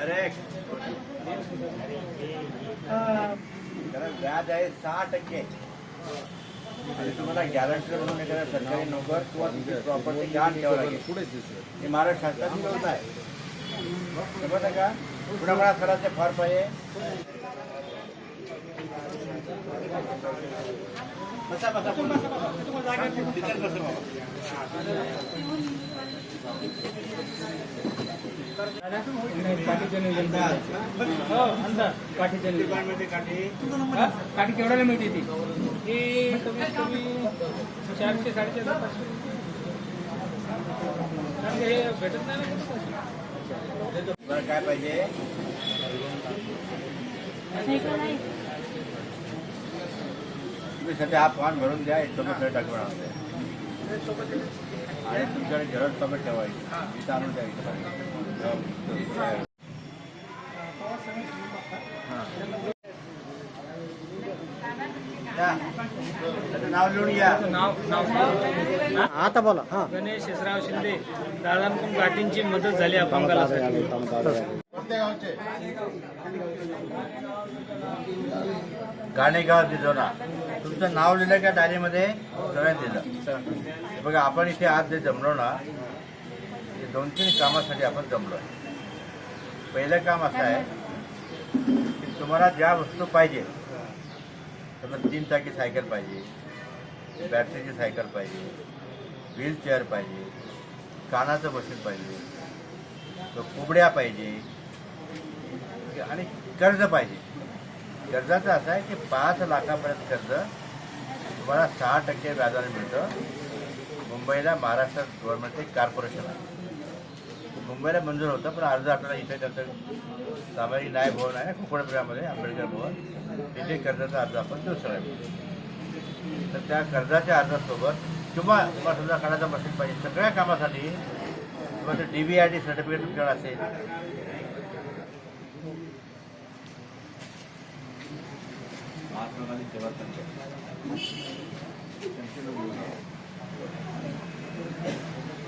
अरे. कारण व्याज आहे सहा टक्के. आणि तुम्हाला गॅरंटी म्हणून एखाद्या सरकारी नोकर किंवा तुमची प्रॉपर्टी गहाण ठेवावं लागेल. ही महाराष्ट्र शासनाची व्यवस्था आहे. समजलं का? कुणाकुणा करायचे फार पाहिजे? बसा बसा काठी केवढ्याला मिळते ती चारशे साडेचारशे भेटत नाही काय पाहिजे तुम्ही सध्या हा फॉर्म भरून द्या इथं सगळं टाकून आणून आणि तुमच्याकडे झेरॉक्स टोमॅटो ठेवायची. इथं आणून द्या इथं. नाव लिहून या नाव नाव आता बोला हा. गणेश यशराव शिंदे दादांकडून गाठींची मदत झाली अपंगाला गाणेगाव दिजोना तुमचं नाव लिहिलं का डायरीमध्ये? सगळ्यांनी दिलं हे बघा आपण इथे आज जे जमलो ना हे दोन तीन कामासाठी आपण जमलो पहिलं काम असं आहे की तुम्हाला ज्या वस्तू पाहिजे समजा तीन चाकी सायकल पाहिजे बॅटरीची सायकल पाहिजे व्हीलचेअर पाहिजे कानाचं मशीन पाहिजे तो कुबड्या पाहिजे आणि कर्ज पाहिजे. कर्जाचं असं आहे की पाच लाखापर्यंत कर्ज तुम्हाला सहा टक्के व्याजाने मिळतं. मुंबईला महाराष्ट्र गव्हर्नमेंटचे कार्पोरेशन कॉर्पोरेशन आहे. मुंबईला मंजूर होतं पण अर्ज आपल्याला इथे त्याचं सामाजिक न्याय भवन आहे कोकणपुरामध्ये आंबेडकर भवन. तिथे कर्जाचा अर्ज आपण देऊ शकतो. तर त्या कर्जाच्या अर्जासोबत किंवा तुम्हाला समजा काढायचा मशीन पाहिजे सगळ्या कामासाठी तुम्हाला D B I D certificate तुमच्याकडे असेल.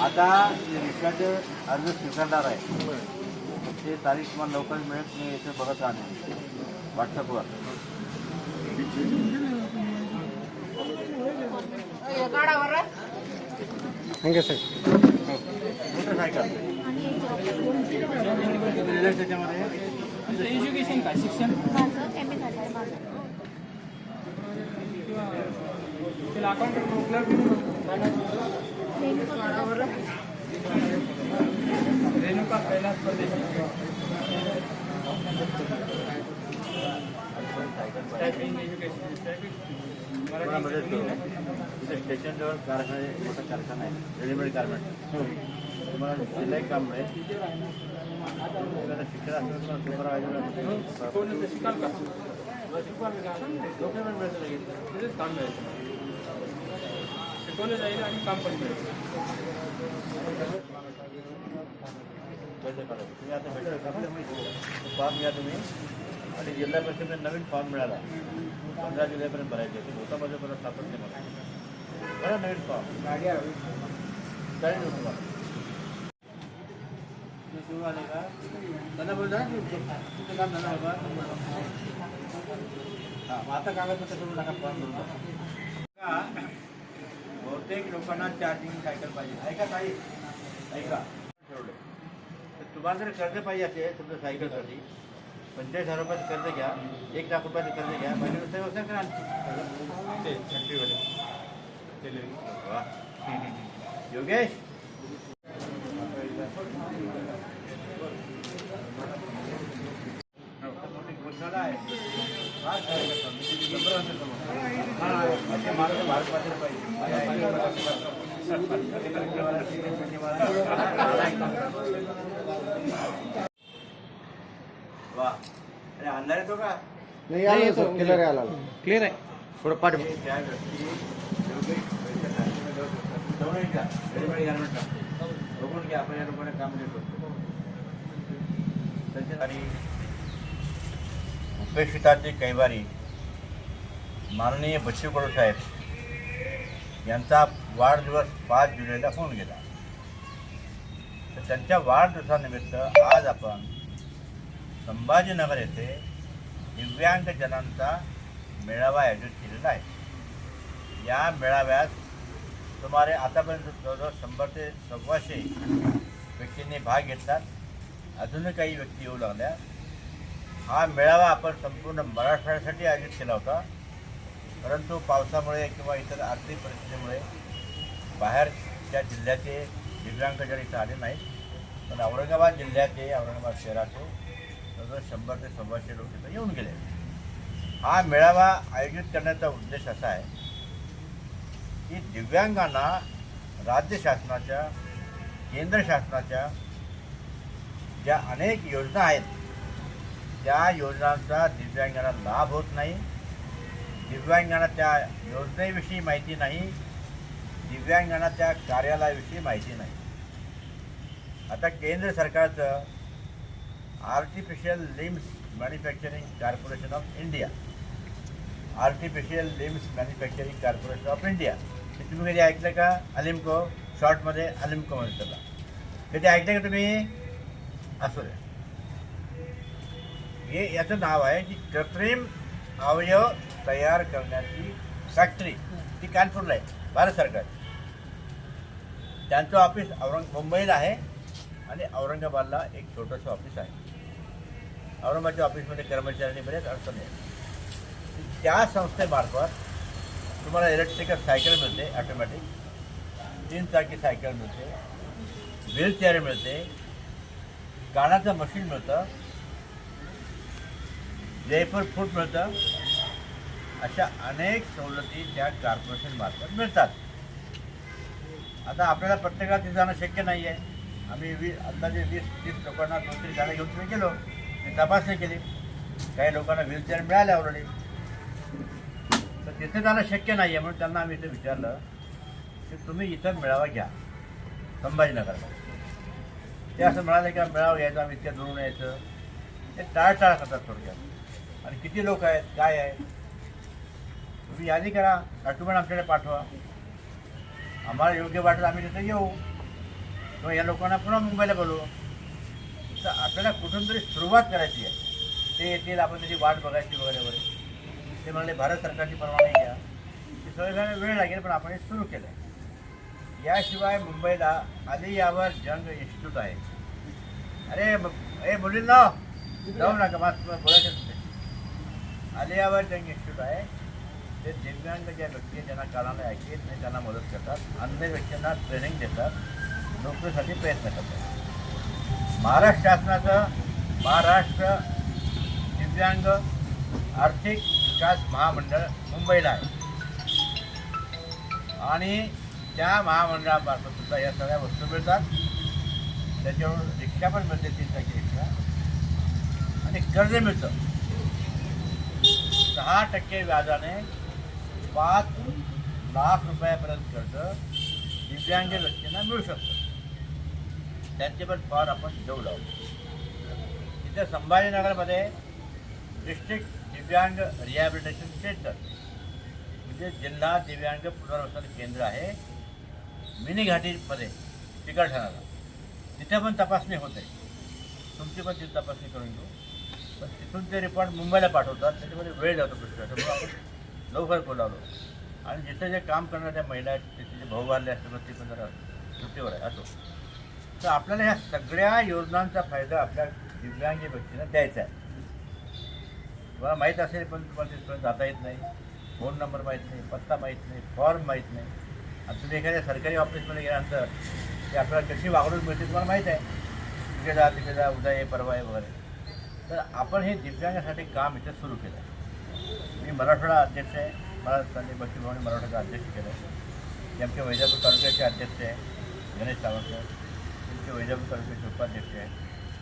आता जे रिक्षाचे अर्ज स्वीकारणार आहे ते तारीख तुम्हाला लवकर मिळत मी इथे बघत राहणे व्हॉट्सअपवर. थँक्यू मोटरसायकल दिलेलं त्याच्यामध्ये एज्युकेशन काय? शिक्षण? माझं एम ए झालं आहे माझं. रेणुका कैलास परदेशी टायपिंग एज्युकेशन मोठा कारखाना आहे रेडीमेड गार्मेंट तुम्हाला शिलाई काम मिळेल शिक्षण असेल सुपरवायझर कोण शिकाल का? डॉक्युमेंट मिळतं लगेच. काम मिळायचं शिकवलं जाईल आणि काम पण मिळेल तुम्ही आता फॉर्म घ्या तुम्ही आणि जिल्हा परिषदेने नवीन फॉर्म मिळाला पंधरा जुलैपर्यंत भरायचे ते होता माझं परत सापडते मला बरं नवीन फॉर्म गाडी चालेल तुम्हाला सुरू आले का त्यांना बोलता तुमचं काम झालं बाबा हां मग आता कागदपत्र करून टाका फॉर्म भरून टाका. बहुतेक लोकांना चार्जिंग सायकल पाहिजे ऐका ताई ऐका ठेवलं तर तुम्हाला जर कर्ज पाहिजे असेल तुमच्या सायकलसाठी पंचेचाळीस हजार रुपयाचं कर्ज घ्या एक लाख रुपयाचं कर्ज घ्या पहिल्या व्यवसाय व्यवसाय करा ते फॅक्टरीवाले योगेश घोषणा आहे भारत पाहिजे. वा. अंधार येतो का? नाही आलं सर क्लिअर आला क्लिअर आहे. थोडं पाठ त्या व्यक्ती. बघून घ्या. आपण या लोकांना काम देतो त्यांच्या आणि उपेक्षिताचे कैवारी माननीय बच्चू कडू साहेब. यांचा वाढदिवस पाच जुलैला होऊन गेला. तर त्यांच्या वाढदिवसानिमित्त आज आपण संभाजीनगर येथे दिव्यांग जनांचा मेळावा आयोजित केलेला आहे. या मेळाव्यात सुमारे आतापर्यंत जवळजवळ शंभर ते सव्वाशे व्यक्तींनी भाग घेतला. अजूनही काही व्यक्ती येऊ लागल्या. हा मेळावा आपण संपूर्ण मराठवाड्यासाठी आयोजित केला होता. परंतु पावसामुळे किंवा इतर आर्थिक परिस्थितीमुळे बाहेरच्या जिल्ह्याचे दिव्यांगजन इथं आले नाहीत पण औरंगाबाद जिल्ह्याचे औरंगाबाद शहराचे जवळजवळ शंभर ते सव्वाशे लोक इथं येऊन गेले. हा मेळावा आयोजित करण्याचा उद्देश असा आहे की दिव्यांगांना राज्य शासनाच्या केंद्र शासनाच्या ज्या अनेक योजना आहेत त्या योजनांचा दिव्यांगांना लाभ होत नाही. दिव्यांगांना त्या योजनेविषयी माहिती नाही दिव्यांगांना त्या कार्यालयाविषयी माहिती नाही. आता केंद्र सरकारचं artificial limbs manufacturing corporation of India artificial limbs manufacturing corporation of India हे तुम्ही कधी ऐकलं का? अलिम्को शॉर्टमध्ये अलिम्को म्हणतात त्याला. कधी ऐकलं का तुम्ही? असू द्या. हे याचं नाव आहे की कृत्रिम अवयव तयार करण्याची फॅक्टरी ती कानपूरला आहे भारत सरकार त्यांचं ऑफिस औरंग मुंबईला आहे आणि औरंगाबादला एक छोटंसं ऑफिस आहे. औरंगाबादच्या ऑफिसमध्ये कर्मचाऱ्यांनी बरेच अडचणी आहेत. त्या संस्थेमार्फत तुम्हाला इलेक्ट्रिकल सायकल मिळते ऑटोमॅटिक तीन चाकी सायकल मिळते व्हीलचेअर मिळते गाण्याचं मशीन मिळतं. जयपूर फूड मिळतं अशा अनेक सवलती त्या कॉर्पोरेशन मार्फत मिळतात. आता आपल्याला प्रत्येकाला तिथं जाणं शक्य नाही आहे आम्ही वी अंदाजे वीस तीस लोकांना दोन तीन गाड्या घेऊन तुम्ही गेलो. मी तपासणी केली. काही लोकांना व्हीलचेअर मिळाले ऑलरेडी तर तिथे जाणं शक्य नाही आहे म्हणून त्यांना आम्ही इथे विचारलं की तुम्ही इथं मेळावा घ्या. संभाजीनगरला ते असं म्हणाले की मेळावा घ्यायचा आम्ही इतक्या दुरून यायचं. ते टाळटाळ करतात थोडक्यात. आणि किती लोक आहेत काय आहे? तुम्ही यादी करा डॉक्युमेंट आमच्याकडे पाठवा. आम्हाला योग्य वाटत आम्ही तिथे येऊ. किंवा या लोकांना पुन्हा मुंबईला बोलवू. तर आपल्याला कुठून तरी सुरुवात करायची आहे. ते येतील आपण त्याची वाट बघायची वगैरे वगैरे. ते म्हणाले भारत सरकारची परवानगी घ्या. ते सगळं वेळ लागेल पण आपण हे सुरू केलं आहे याशिवाय मुंबईला आधी यावर जंग इन्स्टिट्यूट आहे. अरे ब- ए मुलींना जाऊ नका मला बोलायचं. आलियावर जंग इन्स्टिट्यूट आहे. ते दिव्यांग ज्या व्यक्ती आहेत, ज्यांना कानाला ऐकू ते नाही त्यांना मदत करतात. अन्य व्यक्तींना ट्रेनिंग देतात. नोकरीसाठी प्रयत्न करतात. महाराष्ट्र शासनाचं महाराष्ट्र दिव्यांग आर्थिक विकास महामंडळ मुंबईला आहे. आणि त्या महामंडळामार्फत सुद्धा या सगळ्या वस्तू मिळतात. त्याच्यावर रिक्षा पण मिळते तीन टक्के रिक्षा आणि कर्ज मिळतं. सहा टक्के व्याजाने पाच लाख रुपयापर्यंत कर्ज दिव्यांग व्यक्तींना मिळू शकतं. त्यांचे पण फार आपण देऊ लावतो तिथे संभाजीनगरमध्ये डिस्ट्रिक्ट दिव्यांग रिहॅबिलिटेशन सेंटर म्हणजे जिल्हा दिव्यांग पुनर्वसन केंद्र आहे मिनी घाटीमध्ये चिकलठाण्याला तिथे पण तपासणी होते. तुमची पण तिथे तपासणी करून घेऊ. पण तिथून ते रिपोर्ट मुंबईला पाठवतात त्याच्यामध्ये वेळ जातो पुष्कळ त्यामुळे आपण लवकर बोलावलो. आणि जिथे जे काम करणाऱ्या महिला आहेत तिथे जे भाऊ वारले असतात ते पण जरा सुट्टीवर आहे असो. तर आपल्याला ह्या सगळ्या योजनांचा फायदा आपल्या दिव्यांग व्यक्तींना द्यायचा आहे. तुम्हाला माहीत असेल पण तुम्हाला तिथपर्यंत जाता येत नाही. फोन नंबर माहीत नाही पत्ता माहीत नाही फॉर्म माहीत नाही. आणि तुम्ही एखाद्या सरकारी ऑफिसमध्ये गेल्यानंतर ते आपल्याला कशी वागणूक मिळते तुम्हाला माहीत आहे. तिथे जा तिथे जा उद्या ये परवा आहे वगैरे. तर आपण हे दिव्यांगासाठी काम इथे सुरू केलं आहे मी मराठवाडा अध्यक्ष आहे. मला संजय बक्षी भवानी मराठवाडा अध्यक्ष केलं आहे ते वैजापूर तालुक्याचे अध्यक्ष आहे. गणेश सावंत त्यांचे वैजापूर तालुक्याचे उपाध्यक्ष आहे.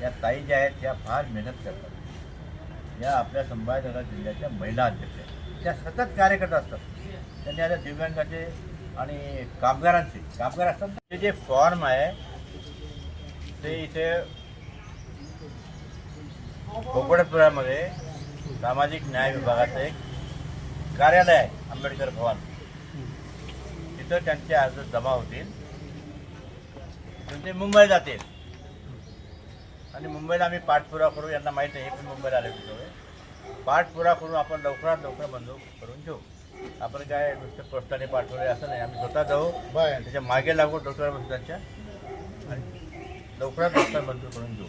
या ताई ज्या आहेत त्या फार मेहनत करतात. या आपल्या संभाजीनगर जिल्ह्याच्या महिला अध्यक्ष आहेत. त्या सतत कार्यकर्ता असतात. त्यांनी आता दिव्यांगाचे आणि कामगारांचे कामगार असतात ते जे फॉर्म आहे ते इथे कोकणपुरामध्ये सामाजिक न्याय विभागाचं एक कार्यालय आहे आंबेडकर भवन. तिथं त्यांचे अर्ज जमा होतील. ते मुंबई जातील. आणि मुंबईला आम्ही पाठपुरावा करू यांना माहीत नाही हे पण मुंबईला आले होते पाठपुरावा करून आपण लवकरात लवकर मंजूर करून घेऊ. आपण काय नुसतं पोस्टाने पाठवले असं नाही आम्ही स्वतः जाऊ त्याच्यामागे लागू डॉक्टर त्यांच्या. आणि लवकरात लवकर मंजूर करून घेऊ.